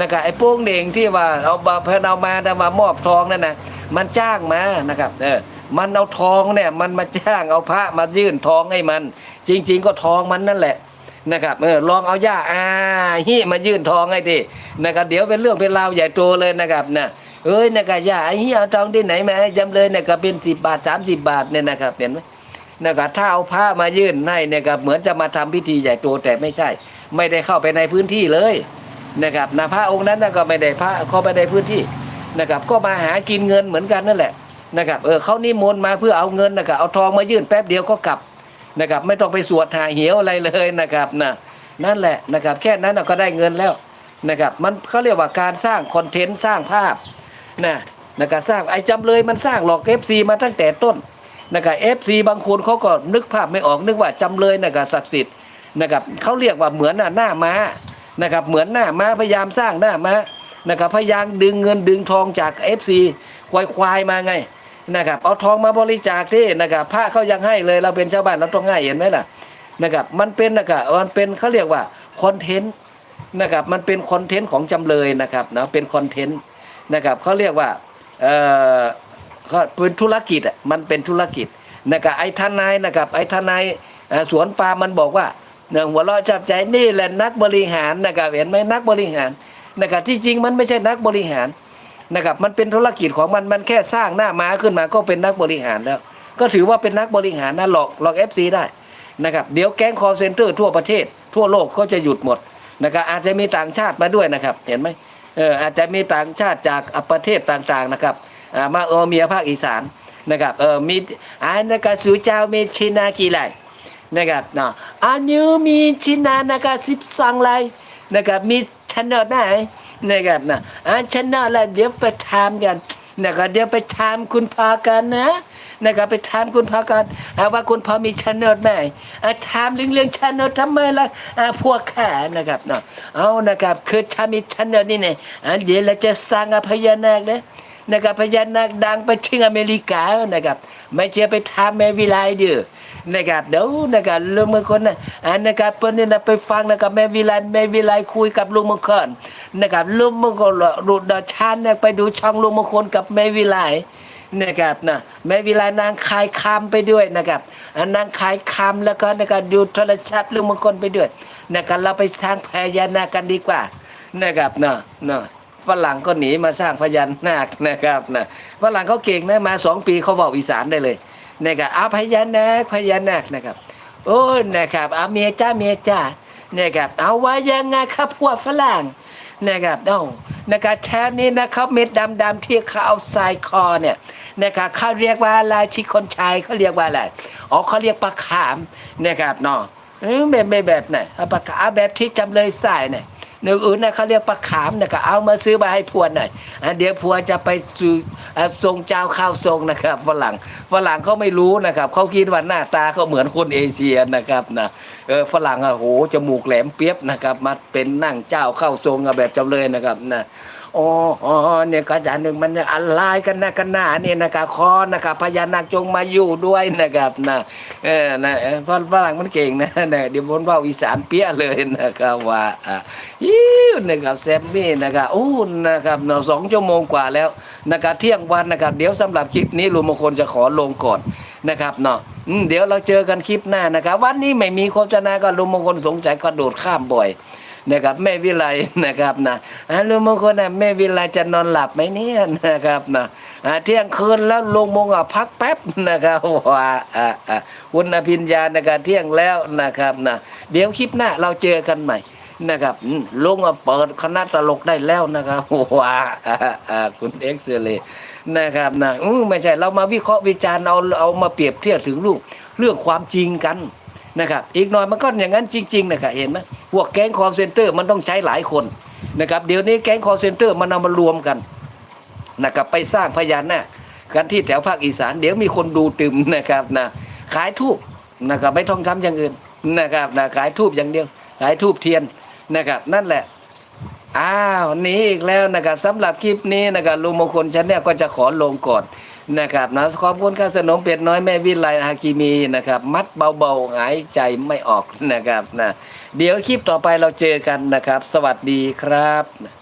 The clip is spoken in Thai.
นะครับไอ้โป้งเด่งที่ว่าเอามาเพนเอามาแต่ว่ามอบทองนั่นนะมันจ้างมานะครับเออมันเอาทองเนี่ยมันมาจ้างเอาพระมายื่นทองให้มัน จริง ๆ ก็ทองมันนั่นแหละนะครับเออลองเอาย่าอาฮิมายื่นทองให้ดินะครับเดี๋ยวเป็นเรื่องเป็นราวใหญ่โตเลยนะครับนะเอ้ยนะครับย่าไอ้ฮิเอาทองที่ไหนมาให้จำเลยเนี่ยก็เป็นสิบบาทสามสิบบาทเนี่ยนะครับเห็นไหมนะครับถ้าเอาผ้ามายื่นให้เนี่ยครับเหมือนจะมาทำพิธีใหญ่โตแต่ไม่ใช่ ไม่ได้เข้าไปในพื้นที่เลย นะครับนะพระองค์นั้นก็ไม่ได้พระเขาไปในพื้นที่นะครับ ก็มาหากินเงินเหมือนกันนั่นแหละนะครับเออเขานิมนต์มาเพื่อเอาเงินนะครับเอาทองมายื่นแป๊บเดียวก็กลับนะครับ ไม่ต้องไปสวดหาเหียวอะไรเลยนะครับนะนั่นแหละนะครับ แค่นั้นก็ได้เงินแล้วนะครับ มันเขาเรียกว่าการสร้างคอนเทนต์สร้างภาพนะนะครับสร้างไอ้จำเลยมันสร้างหลอกเอฟซีมาตั้งแต่ต้นนะครับเอฟซีบางคนเขาก็นึกภาพไม่ออกนึกว่าจำเลยนะครับศักดิ์สิทธิ์นะครับเขาเรียกว่าเหมือนหน้าม้า นะครับเหมือนหน้ามาพยายามสร้างหน้ามานะครับพยายามดึงเงินดึงทองจากเอฟซีควายควายมาไงนะครับเอาทองมาบริจาคที่นะครับพระเขายังให้เลยเราเป็นชาวบ้านเราต้องให้เห็นไหมล่ะนะครับมันเป็นนะครับมันเป็นเขาเรียกว่าคอนเทนต์นะครับมันเป็นคอนเทนต์ของจำเลยนะครับนะเป็นคอนเทนต์นะครับเขาเรียกว่าเอ่อก็เป็นธุรกิจอะมันเป็นธุรกิจนะครับไอ้ทนายนะครับไอ้ทนายสวนปามันบอกว่า เนี่ยหัวเราะจับใจนี่แหละนักบริหารนะครับเห็นไหมนักบริหารนะครับที่จริงมันไม่ใช่นักบริหารนะครับมันเป็นธุรกิจของมันมันแค่สร้างหน้าม้าขึ้นมาก็เป็นนักบริหารแล้ว ก็ถือว่าเป็นนักบริหารนะหลอกหลอกเอฟซีได้นะครับเดี๋ยวแก๊งคอร์เซนเตอร์ทั่วประเทศ ทั่วโลกก็จะหยุดหมดนะครับอาจจะมีต่างชาติมาด้วยนะครับ เห็นไหมเอออาจจะมีต่างชาติจากประเทศต่างๆนะครับมาเออเมียภาคอีสานนะครับเออมีอันนักสูเจ้ามีชินากี่ไรนะครับเนาะ อันยูมีชินานะคะสิบสองไรนะครับ มีชนอดไหนนะครับนะอันชนอดละเดี๋ยวไปถามกันนะครับเดี๋ยวไปถามคุณพอกันนะนะครับไปถามคุณพอกันว่าคุณพอมีชนอดไหมอ่าถามเรื่องเรื่องชนอดทำไมล่ะอ่าพวกข้านะครับเนาะเอานะครับคือถ้ามีชนอดนี่เนี่ยอ่าเดี๋ยวเราจะสร้างอพญานาคนะ นะครับพญานาคดังไปถึงอเมริกานะครับไม่เชื่อไปถามแม่วิไลเด้อนะครับเดี๋ยวนะครับลุงมงคลนะอันนะครับเพิ่นนี่นะไปฟังนะครับแม่วิไลแม่วิไลคุยกับลุงมงคลนะครับลุงมงคลรูดดอชานนี่ยไปดูช่องลุงมงคลกับแม่วิไลนะครับนะแม่วิไลนางขายคำไปด้วยนะครับนางขายคำแล้วก็นะครับดูโทรศัพท์ลุงมงคลไปด้วยนะครับเราไปสร้างพญานาคกันดีกว่านะครับเนาะเนาะ ฝรั่งก็หนีมาสร้างพญานาคนะครับนะฝรั่งเขาเก่งนะมาสองปีเขาบอกอีสานได้เลยนะครับอาพญานาคพญานาคนะครับ โอ้นะครับอาเมียจ้าเมียจ้านะครับเอาไว้ยังไงครับพวกฝรั่งนะครับเอ้านะครับแถวนี้นะครับเม็ดดำๆที่เขาเอาใส่คอเนี่ยนะครับเขาเรียกว่าอะไรที่คนชายเขาเรียกว่าอะไรอ๋อเขาเรียกปลาขามนะครับเนาะเอ้ยแบบแบบแบบไหนเอาปลาขามแบบที่จำเลยใส่เนี่ย หนึ่งอื่นนะเขาเรียกปลาขามนะก็เอามาซื้อมาให้พัวหน่อยเดี๋ยวพัวจะไปสู่ทรงเจ้าข้าวทรงนะครับฝรั่งฝรั่งเขาไม่รู้นะครับเขาคิดว่าหน้าตาเขาเหมือนคนเอเชียนะครับนะเออฝรั่งอะโหจมูกแหลมเปียบนะครับมาเป็นนั่งเจ้าเข้าทรงแบบจำเลยนะครับนะ อ๋ออ๋อเนี่ยก็อาจารย์หนึ่งมันเนี่ยอะไรกันนะกันหน้าเนี่ยนะครับคอนะครับพญานาคจงมาอยู่ด้วยนะครับนะเออนะฝรั่งมันเก่งนะนะเดี๋ยวผมเว่าอีสานเปี้ยเลยนะครับว่าอะอิ้วนะครับแซมมี่นะครับอู้นะครับเนาะสองชั่วโมงกว่าแล้วนะครับเที่ยงวันนะครับ เดี๋ยวสำหรับคลิปนี้ลุงมงคลจะขอลงก่อนนะครับเนาะเดี๋ยวเราเจอกันคลิปหน้านะครับ วันนี้ไม่มีโฆษณาก็ลุงมงคลสงสัยกระโดดข้ามบ่อย นะครับแม่วิไลนะครับนะลุงมงคลนะแม่วิไลจะนอนหลับไหมเนี่ยนะครับนะเที่ยงคืนแล้วลุงมงอะพักแป๊บนะครับว่าอ่าอ่าคุณอภิญญานะครับเที่ยงแล้วนะครับนะเดี๋ยวคลิปหน้าเราเจอกันใหม่นะครับลุงอะเปิดคณะตลกได้แล้วนะครับว้าอ่าอ่าคุณเอ็กซ์เลยนะครับนะอืมไม่ใช่เรามาวิเคราะห์วิจารณ์เอาเอามาเปรียบเทียบถึงลูกเรื่องความจริงกัน นะครับอีกหน่อยมันก็อย่างนั้นจริงๆนะครับเห็นไหมพวกแก๊งคอร์เซนเตอร์มันต้องใช้หลายคนนะครับเดี๋ยวนี้แก๊งคอร์เซนเตอร์มันเอามารวมกันนะครับไปสร้างพญานาคกันที่แถวภาคอีสาน เดี๋ยวมีคนดูตึมนะครับนะขายทูบนะครับไม่ต้องทำอย่างอื่นนะครับนะขายทูบอย่างเดียวขายทูบเทียนนะครับนั่นแหละอ้าวนี้อีกแล้วนะครับสำหรับคลิปนี้นะครับลุงมงคลชาแนลก็จะขอลงก่อน นะครับนะขอบคุณข้าสนมเป็ดน้อยแม่วิไลฮากิมีนะครับ มัดเบาๆหายใจไม่ออกนะครับนะเดี๋ยวคลิปต่อไปเราเจอกันนะครับ สวัสดีครับ